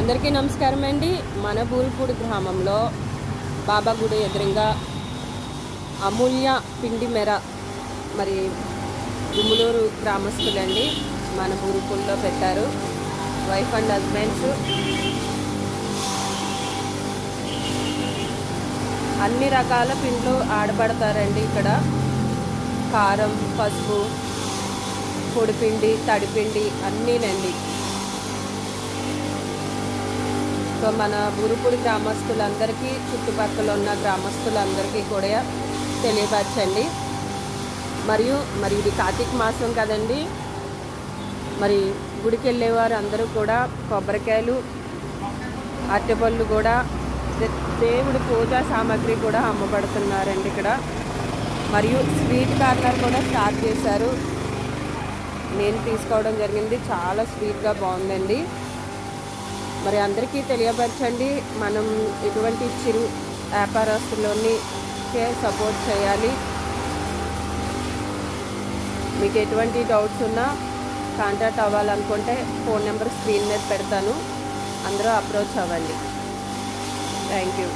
అందరికీ నమస్కారం అండి. మన బూల్పూడి గ్రామంలో బాబా గుడి ఎదురుగా అమూల్య పిండి మెర మరి గుమ్ములూరు గ్రామస్తులండి మన బూల్పూడిలో పెట్టారు. Wife and husbands. అన్ని రకాల పిండ్లు ఆడబడతారండి ఇక్కడ. కారం పసుపు పొడిపిండి తడిపిండి అన్నీనండి. సో మన ఊరుపూడి గ్రామస్తులందరికీ చుట్టుపక్కల ఉన్న గ్రామస్తులందరికీ కూడా తెలియపరచండి. మరియు మరి ఇది కార్తీక మాసం కదండి. మరి గుడికి వెళ్ళేవారు అందరూ కూడా కొబ్బరికాయలు అరటిపళ్ళు కూడా దేవుడి పూజా సామాగ్రి కూడా అమ్మబడుతున్నారండి ఇక్కడ. మరియు స్వీట్ కార్నర్ కూడా స్టార్ట్ చేశారు. నేను తీసుకోవడం జరిగింది. చాలా స్వీట్గా బాగుందండి. మరి అందరికీ తెలియపరచండి. మనం ఇటువంటి చిరు వ్యాపారస్తులని సపోర్ట్ చేయాలి. మీకు ఎటువంటి డౌట్స్ ఉన్నా కాంటాక్ట్ అవ్వాలనుకుంటే ఫోన్ నెంబర్ స్క్రీన్ మీద పెడతాను. అందరూ అప్రోచ్ అవ్వండి. Thank you